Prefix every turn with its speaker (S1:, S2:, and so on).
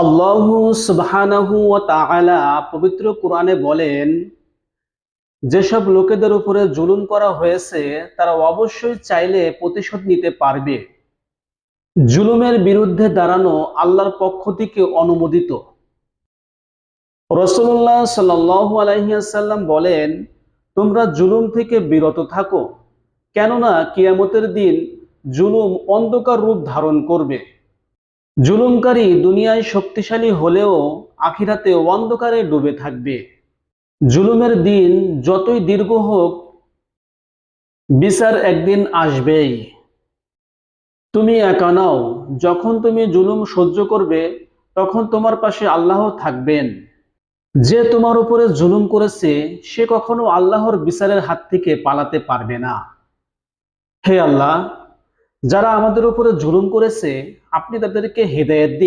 S1: আল্লাহ সুবহানাহু তাআলা পবিত্র কোরআনে বলেন, যেসব লোকেদের উপরে জুলুম করা হয়েছে, তারা অবশ্যই চাইলে প্রতিশোধ নিতে পারবে। জুলুমের বিরুদ্ধে দাঁড়ানো আল্লাহর পক্ষ থেকে অনুমোদিত। রসুল্লাহ সাল্লাল্লাহু আলাইহি ওয়াসাল্লাম বলেন, তোমরা জুলুম থেকে বিরত থাকো, কেননা কিয়ামতের দিন জুলুম অন্ধকার রূপ ধারণ করবে। জুলুমকারী দুনিয়ায় শক্তিশালী হলেও আখিরাতে অন্ধকারে ডুবে থাকবে। জুলুমের দিন যতই দীর্ঘ হোক, বিচার একদিন আসবেই। তুমি একা নাও, যখন তুমি জুলুম সহ্য করবে, তখন তোমার পাশে আল্লাহ থাকবেন। যে তোমার উপরে জুলুম করেছে, সে কখনো আল্লাহর বিচারের হাত থেকে পালাতে পারবে না। হে আল্লাহ যারা আমাদের উপরে জুলুম করেছে আপনি তাদেরকে হৃদয়ের দিয়ে